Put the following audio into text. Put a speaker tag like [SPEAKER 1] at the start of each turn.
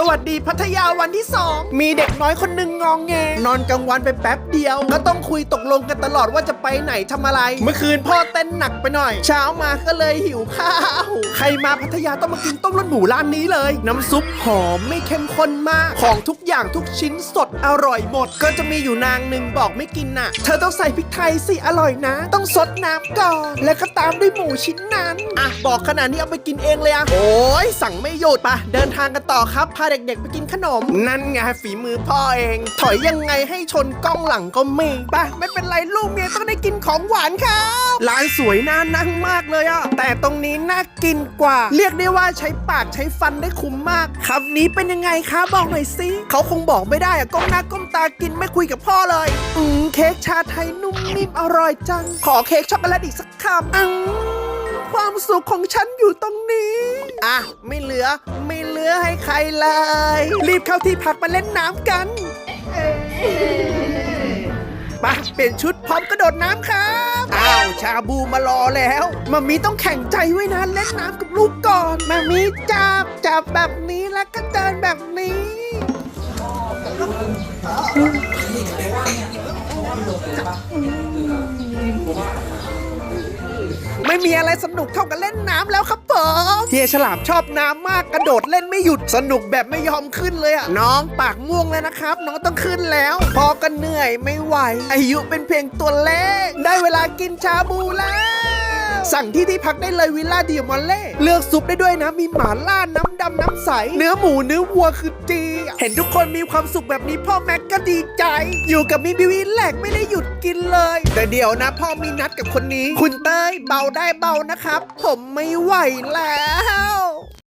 [SPEAKER 1] สวัสดีพัทยาวันที่สองมีเด็กน้อยคนหนึ่งงองแง นอนกลางวันไปแป๊บเดียว ก็ต้องคุยตกลงกันตลอดว่าจะไปไหนทำอะไร เมื่อคืนพ่อเต้นหนักไปหน่อย เช้ามาก็เลยหิวข้าว ใครมาพัทยาต้องมากินต้มเลือดหมูร้านนี้เลย น้ำซุปหอมไม่เข้มข้นมาก ของทุกอย่างทุกชิ้นสดอร่อยหมด ก็จะมีอยู่นางหนึ่งบอกไม่กินน่ะ เธอต้องใส่พริกไทยสิอร่อยนะ ต้องซดน้ำก่อน แล้วก็ตามด้วยหมูชิ้นนั้นอะบอกขนาดนี้เอาไปกินเองเลยอะโอ้ยสั่งไม่หยุดปะเดินทางกันต่อครับพาเด็กๆไปกินขนม นั่นไงฝีมือพ่อเอง ถอยยังไงให้ชนกล้องหลังก็ไมีปะไม่เป็นไรลูกเมียต้องได้กินของหวานครับร้านสวยน่านั่งมากเลยอะแต่ตรงนี้น่ากินกว่า เรียกได้ว่าใช้ปากใช้ฟันได้คุ้มมากคำนี้เป็นยังไงคะบอกหน่อยสิเขาคงบอกไม่ได้อะก้มหน้าก้มตากินไม่คุยกับพ่อเลย อืมเค้กชาไทยนุ่มนิ่มอร่อยจัง ขอเค้กช็อกโกแลตอีกสักคำอืมความสุขของฉันอยู่ตรงนี้ อะ ไม่เหลือ ไม่เหลือให้ใครเลย รีบเข้าที่พักมาเล่นน้ำกันไปเปลี่ยนชุดพร้อมกระโดดน้ำครับ อ้าว ชาบูมารอแล้วมามีต้องแข่งใจไว้นะเล่นน้ำกับลูกก่อนมามีจับจับแบบนี้แล้วก็เดินแบบนี้ ไม่มีอะไรสนุกเท่ากับเล่นน้ำแล้วครับผมเฮียฉลามชอบน้ำมากกระโดดเล่นไม่หยุดสนุกแบบไม่ยอมขึ้นเลยอะน้องปากม่วงเลยนะครับ น้องต้องขึ้นแล้ว พอก็เหนื่อยไม่ไหว อายุเป็นเพียงตัวเลข ได้เวลากินชาบูแล้ว สั่งที่ที่พักได้เลยวิลล่าดิมอลเล่เลือกซุปได้ด้วยนะ มีหมาล่าน้ำดำน้ำใส เนื้อหมูเนื้อวัวคือดีเห็นทุกคนมีความสุขแบบนี้พ่อแม็กก็ดีใจ อยู่กับมิบิวิแหลกไม่ได้หยุด กินเลย แต่เดี๋ยวนะพ่อมีนัดกับคนนี้ คุณเต้ยเบาได้เบานะครับ ผมไม่ไหวแล้ว